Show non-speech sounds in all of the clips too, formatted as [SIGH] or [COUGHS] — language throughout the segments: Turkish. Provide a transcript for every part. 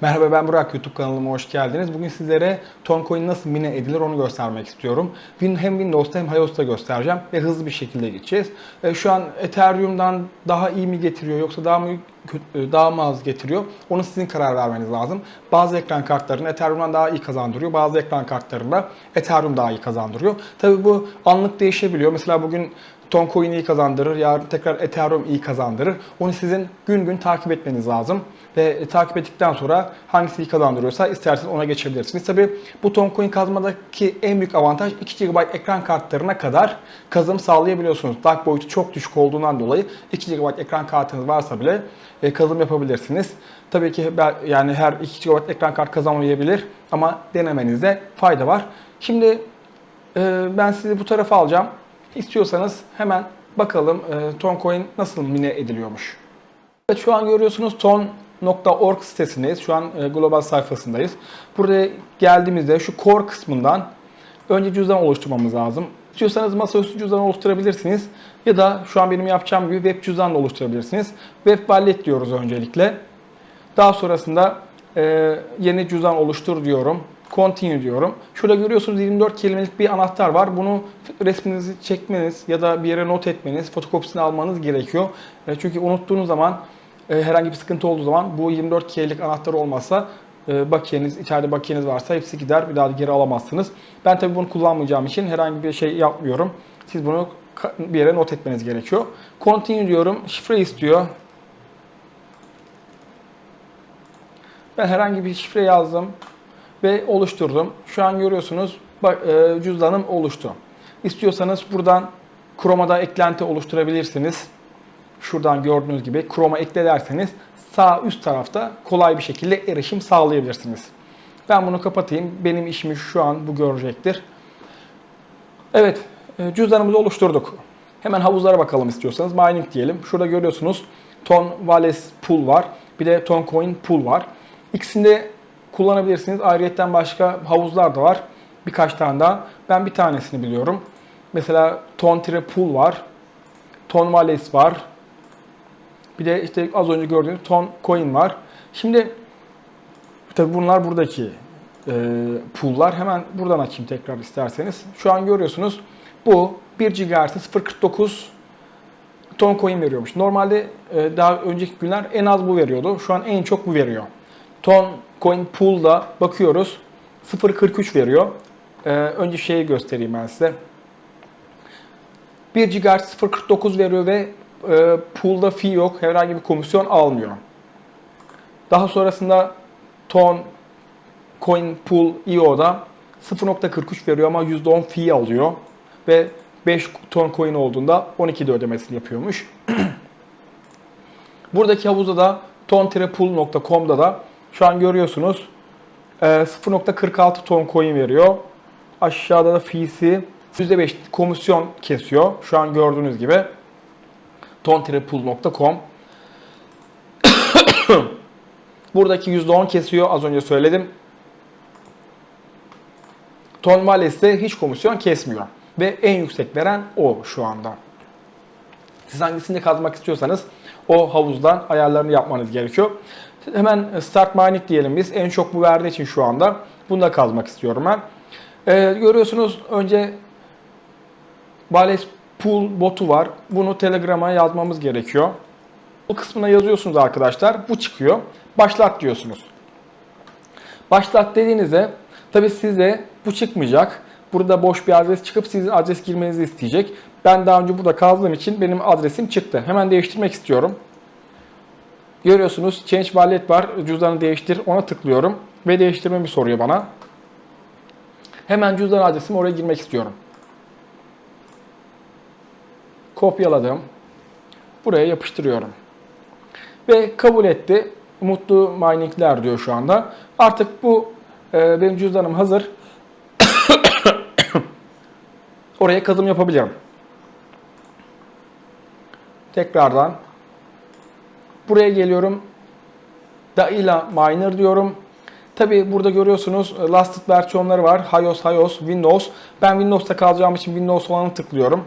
Merhaba ben Burak YouTube kanalıma hoş geldiniz. Bugün sizlere Toncoin nasıl mine edilir onu göstermek istiyorum. Hem Windows'ta hem iOS'ta göstereceğim ve hızlı bir şekilde gideceğiz. E, Şu an Ethereum'dan daha iyi mi getiriyor yoksa daha mı kö- daha mı az getiriyor? Onu sizin karar vermeniz lazım. Bazı ekran kartlarını Ethereum'dan daha iyi kazandırıyor. Bazı ekran kartlarında Ethereum daha iyi kazandırıyor. Tabii bu anlık değişebiliyor. Mesela bugün Toncoin iyi kazandırır, yarın tekrar Ethereum iyi kazandırır. Onu sizin gün gün takip etmeniz lazım. Ve e, takip ettikten sonra hangisi iyi kazandırıyorsa isterseniz ona geçebilirsiniz. Tabi bu Toncoin kazmadaki en büyük avantaj 2 GB ekran kartlarına kadar kazım sağlayabiliyorsunuz. DAC boyutu çok düşük olduğundan dolayı 2 GB ekran kartınız varsa bile e, kazım yapabilirsiniz. Tabii ki yani her 2 GB ekran kart kazanmayabilir ama denemenizde fayda var. Şimdi ee, ben sizi bu tarafa alacağım. İstiyorsanız hemen bakalım e, Toncoin nasıl mine ediliyormuş. Evet şu an görüyorsunuz ton.org sitesindeyiz. Şu an e, global sayfasındayız. Buraya geldiğimizde şu core kısmından önce cüzdan oluşturmamız lazım. İstiyorsanız masaüstü cüzdan oluşturabilirsiniz. Ya da şu an benim yapacağım gibi web cüzdan da oluşturabilirsiniz. Web wallet diyoruz öncelikle. Daha sonrasında e, yeni cüzdan oluştur diyorum. Continue diyorum. Şurada görüyorsunuz 24 kelimelik bir anahtar var. Bunu resminizi çekmeniz ya da bir yere not etmeniz, fotokopisini almanız gerekiyor. E, çünkü unuttuğunuz zaman e, herhangi bir sıkıntı olduğu zaman bu 24 kelimelik anahtar olmazsa e, bakiyeniz, içeride bakiyeniz varsa hepsi gider. Bir daha da geri alamazsınız. Ben tabii bunu kullanmayacağım için herhangi bir şey yapmıyorum. Siz bunu bir yere not etmeniz gerekiyor. Continue diyorum. Şifre istiyor. Ben herhangi bir şifre yazdım ve oluşturdum. Şu an görüyorsunuz e, cüzdanım oluştu. İstiyorsanız buradan Chroma'da eklenti oluşturabilirsiniz. Şuradan gördüğünüz gibi Chroma ekle derseniz sağ üst tarafta kolay bir şekilde erişim sağlayabilirsiniz. Ben bunu kapatayım. Benim işimi şu an bu görecektir. Evet, e, cüzdanımızı oluşturduk. Hemen havuzlara bakalım istiyorsanız. Mining diyelim. Şurada görüyorsunuz Ton Vales Pool var. Bir de Ton Coin Pool var. İkisini de kullanabilirsiniz. Ayrıyeten başka havuzlar da var. Birkaç tane daha. Ben bir tanesini biliyorum. Mesela Ton Tire Pool var. Ton Vales var. Bir de işte az önce gördüğünüz Ton Coin var. Şimdi tabi bunlar buradaki e, pool'lar. Hemen buradan açayım tekrar isterseniz. Şu an görüyorsunuz bu 1 GHz'e 0.49 ton coin veriyormuş. Normalde e, daha önceki günler en az bu veriyordu. Şu an en çok bu veriyor. Ton coin pool'da bakıyoruz 0.43 veriyor. E, önce şeyi göstereyim ben size. 1 GHz 0.49 veriyor ve e, pool'da fee yok. Herhangi bir komisyon almıyor. Daha sonrasında ton Coin Pool IO'da 0.43 veriyor ama %10 fee alıyor. Ve 5 ton coin olduğunda 12'de ödemesini yapıyormuş. [CLEARS THROAT] Buradaki havuzda da ton-pool.com'da da şu an görüyorsunuz e, 0.46 ton coin veriyor. Aşağıda da fee'si %5 komisyon kesiyor. Şu an gördüğünüz gibi ton-pool.com [COUGHS] Buradaki %10 kesiyor az önce söyledim. Ton Vales'te hiç komisyon kesmiyor. Ve en yüksek veren o şu anda. Siz hangisini kazmak istiyorsanız o havuzdan ayarlarını yapmanız gerekiyor. Hemen Start Mining diyelim biz. En çok bu verdiği için şu anda bunu da kazmak istiyorum ben. Ee, görüyorsunuz önce Vales Pool botu var. Bunu Telegram'a yazmamız gerekiyor. Bu kısmına yazıyorsunuz arkadaşlar. Bu çıkıyor. Başlat diyorsunuz. Başlat dediğinizde tabi size bu çıkmayacak. Burada boş bir adres çıkıp sizin adres girmenizi isteyecek. Ben daha önce burada kazdığım için benim adresim çıktı. Hemen değiştirmek istiyorum. Görüyorsunuz Change Wallet var. Cüzdanı değiştir. Ona tıklıyorum. Ve değiştirmemi soruyor bana. Hemen cüzdan adresimi oraya girmek istiyorum. Kopyaladım. Buraya yapıştırıyorum. Ve kabul etti. Mutlu miningler diyor şu anda. Artık bu e, benim cüzdanım hazır. [COUGHS] Oraya kazım yapabilirim. Tekrardan buraya geliyorum. Daila Miner diyorum. Tabi burada görüyorsunuz e, Lasted versiyonları var. iOS, iOS, Windows. Ben Windows'ta kalacağım için Windows olanı tıklıyorum.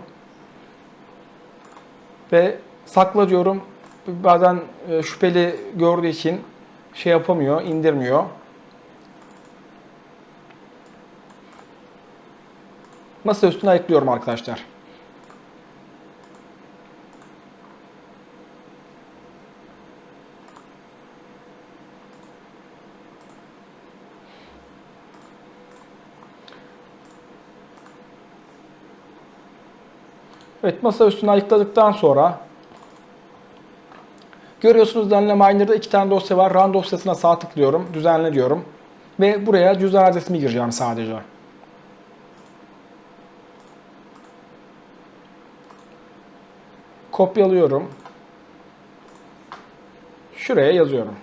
Ve sakla diyorum. Bazen e, şüpheli gördüğü için şey yapamıyor, indirmiyor. Masa üstüne ayıklıyorum arkadaşlar. Evet masa üstüne ayıkladıktan sonra görüyorsunuz Danile Miner'da iki tane dosya var. Run dosyasına sağ tıklıyorum, düzenle diyorum. Ve buraya cüzdan adresimi gireceğim sadece. Kopyalıyorum. Şuraya yazıyorum.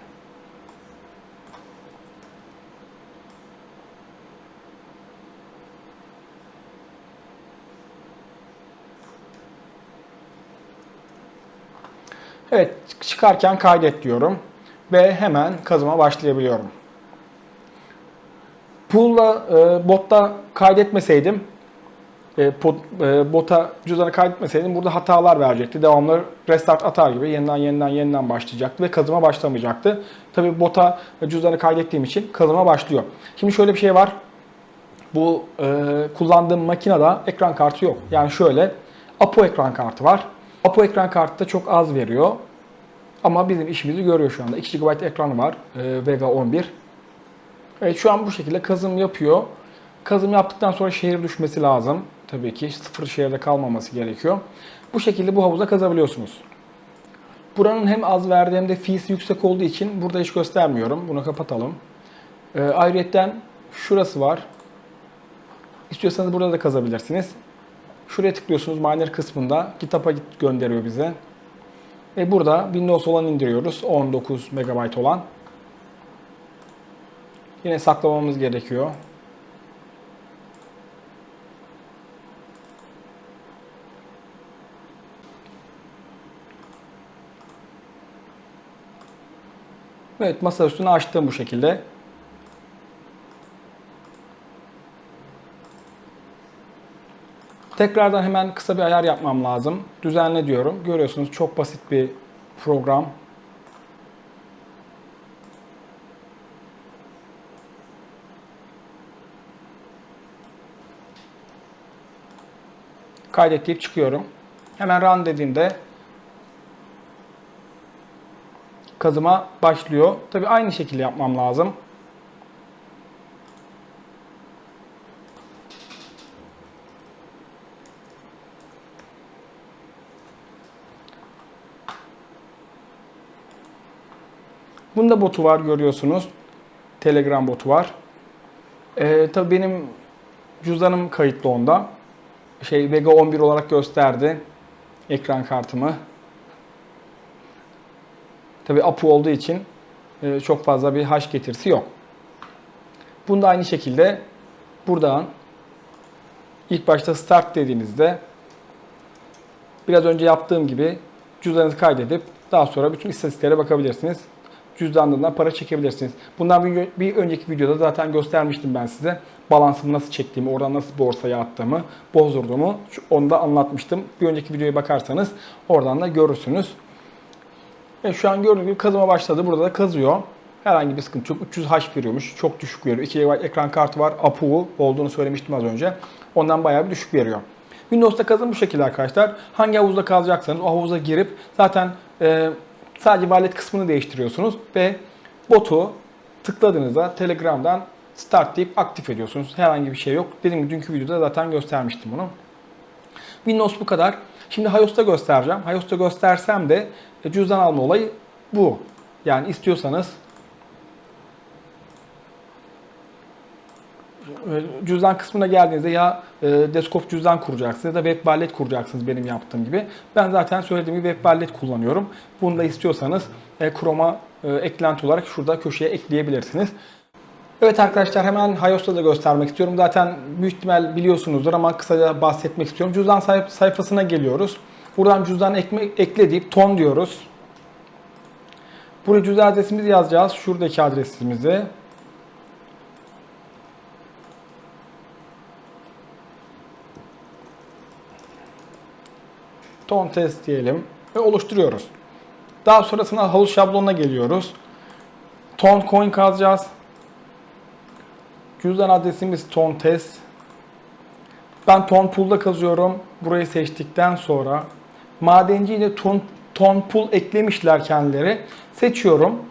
Evet, çıkarken kaydet diyorum ve hemen kazıma başlayabiliyorum. Pool'la, e, botta kaydetmeseydim, e, pot, e, bota cüzdanı kaydetmeseydim burada hatalar verecekti. Devamlı restart atar gibi yeniden yeniden yeniden başlayacaktı ve kazıma başlamayacaktı. Tabii bota cüzdanı kaydettiğim için kazıma başlıyor. Şimdi şöyle bir şey var. Bu e, kullandığım makinede ekran kartı yok. Yani şöyle Apo ekran kartı var. Apo ekran kartı da çok az veriyor. Ama bizim işimizi görüyor şu anda. 2 GB ekranı var. e, Vega 11. Evet şu an bu şekilde kazım yapıyor. Kazım yaptıktan sonra şehir düşmesi lazım. Tabii ki sıfır şehirde kalmaması gerekiyor. Bu şekilde bu havuza kazabiliyorsunuz. Buranın hem az verdiği hem de fees yüksek olduğu için burada hiç göstermiyorum. Bunu kapatalım. E, ayrıyetten şurası var. İstiyorsanız burada da kazabilirsiniz. Şuraya tıklıyorsunuz miner kısmında. GitHub'a git gönderiyor bize. Ve burada Windows olan indiriyoruz. 19 MB olan. Yine saklamamız gerekiyor. Evet masa üstünü açtım bu şekilde. Tekrardan hemen kısa bir ayar yapmam lazım. Düzenle diyorum. Görüyorsunuz çok basit bir program. Kaydet deyip çıkıyorum. Hemen run dediğimde kazıma başlıyor. Tabi aynı şekilde yapmam lazım. Bunda botu var görüyorsunuz. Telegram botu var. Ee, tabii benim cüzdanım kayıtlı onda. Şey Vega 11 olarak gösterdi ekran kartımı. Tabii APU olduğu için e, çok fazla bir hash getirisi yok. Bunda aynı şekilde buradan ilk başta start dediğinizde biraz önce yaptığım gibi cüzdanınızı kaydedip daha sonra bütün istatistiklere bakabilirsiniz cüzdanından para çekebilirsiniz. Bundan bir, bir önceki videoda zaten göstermiştim ben size. Balansımı nasıl çektiğimi, oradan nasıl borsaya attığımı, bozdurduğumu onu da anlatmıştım. Bir önceki videoya bakarsanız oradan da görürsünüz. Ve şu an gördüğünüz gibi kazıma başladı. Burada da kazıyor. Herhangi bir sıkıntı yok. 300 H veriyormuş. Çok düşük veriyor. 2 GB ekran kartı var. APU olduğunu söylemiştim az önce. Ondan bayağı bir düşük veriyor. Windows'ta kazım bu şekilde arkadaşlar. Hangi havuzda kalacaksanız o havuza girip zaten e, Sadece wallet kısmını değiştiriyorsunuz ve botu tıkladığınızda Telegram'dan start deyip aktif ediyorsunuz. Herhangi bir şey yok. Dediğim gibi dünkü videoda zaten göstermiştim bunu. Windows bu kadar. Şimdi Hayos'ta göstereceğim. Hayos'ta göstersem de cüzdan alma olayı bu. Yani istiyorsanız cüzdan kısmına geldiğinizde ya e, desktop cüzdan kuracaksınız ya da web wallet kuracaksınız benim yaptığım gibi. Ben zaten söylediğim gibi web wallet kullanıyorum. Bunu da istiyorsanız e, Chrome'a eklenti olarak şurada köşeye ekleyebilirsiniz. Evet arkadaşlar hemen Hayos'ta da göstermek istiyorum. Zaten büyük ihtimal biliyorsunuzdur ama kısaca bahsetmek istiyorum. Cüzdan sayfasına geliyoruz. Buradan cüzdan ekme, ekle deyip ton diyoruz. Buraya cüzdan adresimizi yazacağız. Şuradaki adresimizi. Ton test diyelim ve oluşturuyoruz. Daha sonrasında havuz şablonuna geliyoruz. ton coin kazacağız. Cüzdan adresimiz ton test. Ben ton pool'da kazıyorum. Burayı seçtikten sonra madenci ile ton, ton pool eklemişler kendileri. Seçiyorum.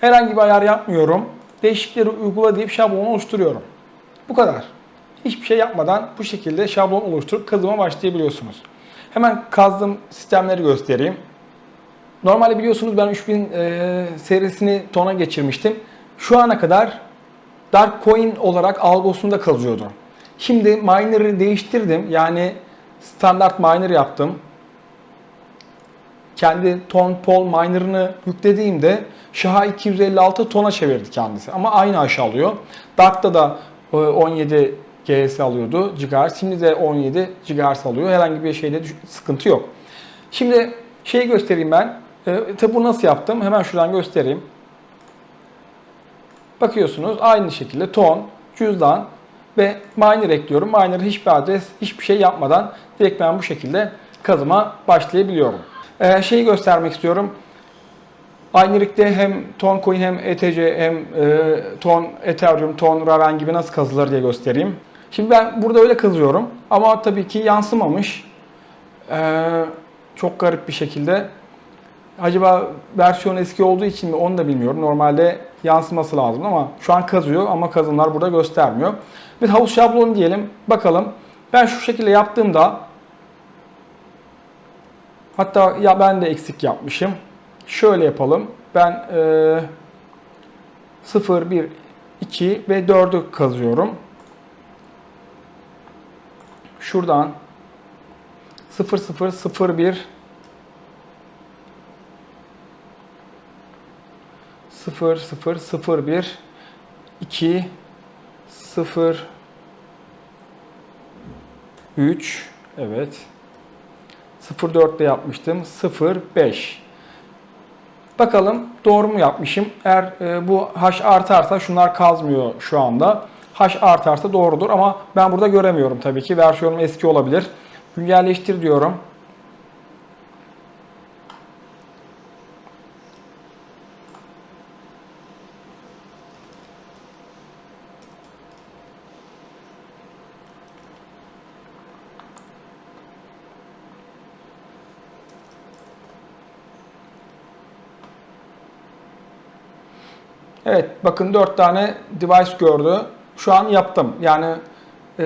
Herhangi bir ayar yapmıyorum. Değişiklikleri uygula deyip şablonu oluşturuyorum. Bu kadar. Hiçbir şey yapmadan bu şekilde şablon oluşturup kazıma başlayabiliyorsunuz. Hemen kazdığım sistemleri göstereyim. Normalde biliyorsunuz ben 3000 e, serisini tona geçirmiştim. Şu ana kadar Dark Coin olarak Algos'unda kazıyordu. Şimdi miner'ı değiştirdim. Yani standart miner yaptım. Kendi ton pol miner'ını yüklediğimde Şaha 256 tona çevirdi kendisi. Ama aynı aşağı alıyor. Dark'ta da e, 17 GS alıyordu GHz. Şimdi de 17 GHz alıyor. Herhangi bir şeyde sıkıntı yok. Şimdi şeyi göstereyim ben. E, tabi bunu nasıl yaptım? Hemen şuradan göstereyim. Bakıyorsunuz aynı şekilde ton, cüzdan ve miner ekliyorum. Miner'a hiçbir adres, hiçbir şey yapmadan direkt ben bu şekilde kazıma başlayabiliyorum. Ee, şeyi göstermek istiyorum. Aynırik'te hem ton coin hem ETC hem e, ton Ethereum, ton Raven gibi nasıl kazılır diye göstereyim. Şimdi ben burada öyle kazıyorum ama tabii ki yansımamış. Ee, çok garip bir şekilde. Acaba versiyon eski olduğu için mi onu da bilmiyorum. Normalde yansıması lazım ama şu an kazıyor ama kazımlar burada göstermiyor. Bir havuz şablonu diyelim. Bakalım. Ben şu şekilde yaptığımda hatta ya ben de eksik yapmışım. Şöyle yapalım. Ben e, 0, 1, 2 ve 4'ü kazıyorum. Şuradan 0, 0, 0, 1 0 0 0 1 2 0 3 evet 0 4 de yapmıştım 0 5 Bakalım doğru mu yapmışım? Eğer e, bu h artarsa şunlar kazmıyor şu anda. H artarsa doğrudur ama ben burada göremiyorum tabii ki. Versiyonum eski olabilir. Güncelleştir diyorum. Evet bakın 4 tane device gördü. Şu an yaptım. Yani e,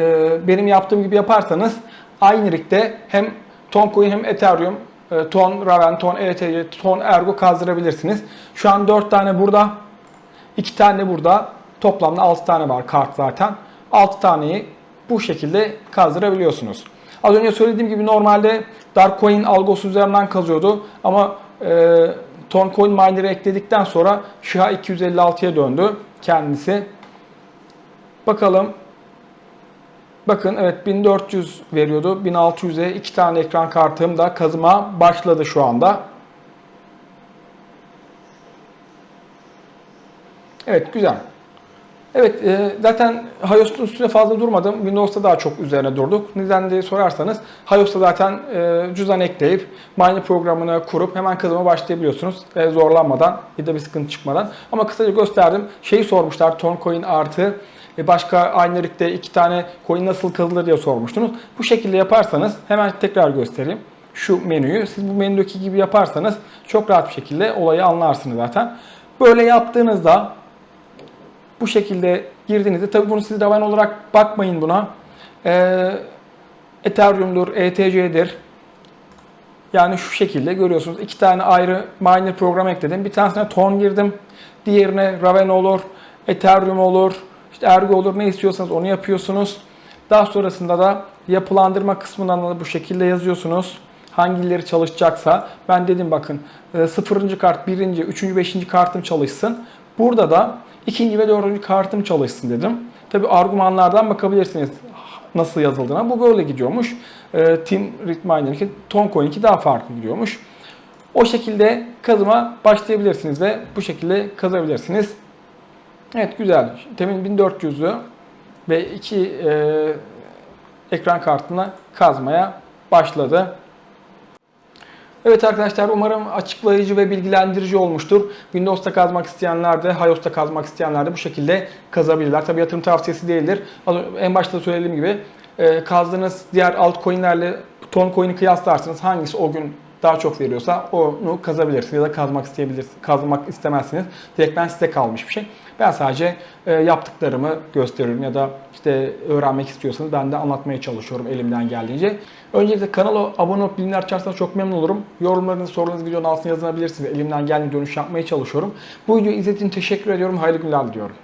benim yaptığım gibi yaparsanız aynı rigde hem Toncoin hem Ethereum, e, Ton Raven, Ton ETC, Ton Ergo kazdırabilirsiniz. Şu an 4 tane burada. 2 tane burada. Toplamda 6 tane var kart zaten. 6 taneyi bu şekilde kazdırabiliyorsunuz. Az önce söylediğim gibi normalde Darkcoin algosu üzerinden kazıyordu ama e, Toncoin miner'ı ekledikten sonra SHA 256'ya döndü kendisi. Bakalım. Bakın evet 1400 veriyordu. 1600'e iki tane ekran kartım da kazıma başladı şu anda. Evet güzel. Evet e, zaten Hayos'un üstüne fazla durmadım. Windows'ta daha çok üzerine durduk. Neden diye sorarsanız Hayos'ta zaten e, cüzdan ekleyip miner programını kurup hemen kazıma başlayabiliyorsunuz. E, zorlanmadan ya da bir sıkıntı çıkmadan. Ama kısaca gösterdim. Şeyi sormuşlar Toncoin artı e, başka aynı rigde iki tane coin nasıl kazılır diye sormuştunuz. Bu şekilde yaparsanız hemen tekrar göstereyim şu menüyü. Siz bu menüdeki gibi yaparsanız çok rahat bir şekilde olayı anlarsınız zaten. Böyle yaptığınızda bu şekilde girdiğinizde tabi bunu siz Raven olarak bakmayın buna. Ee, Ethereum'dur, ETC'dir. Yani şu şekilde görüyorsunuz. iki tane ayrı miner program ekledim. Bir tanesine Ton girdim. Diğerine Raven olur, Ethereum olur, işte Ergo olur. Ne istiyorsanız onu yapıyorsunuz. Daha sonrasında da yapılandırma kısmından da bu şekilde yazıyorsunuz. Hangileri çalışacaksa. Ben dedim bakın e, sıfırıncı kart, birinci, üçüncü, beşinci kartım çalışsın. Burada da ikinci ve dördüncü kartım çalışsın dedim. Tabi argümanlardan bakabilirsiniz nasıl yazıldığına. Bu böyle gidiyormuş. E, Team Ritminer'ınki, Toncoin'inki daha farklı gidiyormuş. O şekilde kazıma başlayabilirsiniz ve bu şekilde kazabilirsiniz. Evet güzel. Temin 1400'ü ve iki e, ekran kartına kazmaya başladı. Evet arkadaşlar umarım açıklayıcı ve bilgilendirici olmuştur. Windows'ta kazmak isteyenler de, iOS'ta kazmak isteyenler de bu şekilde kazabilirler. Tabii yatırım tavsiyesi değildir. En başta söylediğim gibi e, kazdığınız diğer altcoin'lerle Toncoin'i kıyaslarsınız. Hangisi o gün daha çok veriyorsa onu kazabilirsiniz ya da kazmak isteyebilirsiniz. Kazmak istemezsiniz. Direkt ben size kalmış bir şey. Ben sadece e, yaptıklarımı gösteriyorum ya da işte öğrenmek istiyorsanız ben de anlatmaya çalışıyorum elimden geldiğince. Öncelikle kanala abone olup bildirimleri açarsanız çok memnun olurum. Yorumlarınızı, sorularınızı videonun altına yazabilirsiniz. Elimden geldiğince dönüş yapmaya çalışıyorum. Bu videoyu izlediğiniz için teşekkür ediyorum. Hayırlı günler diliyorum.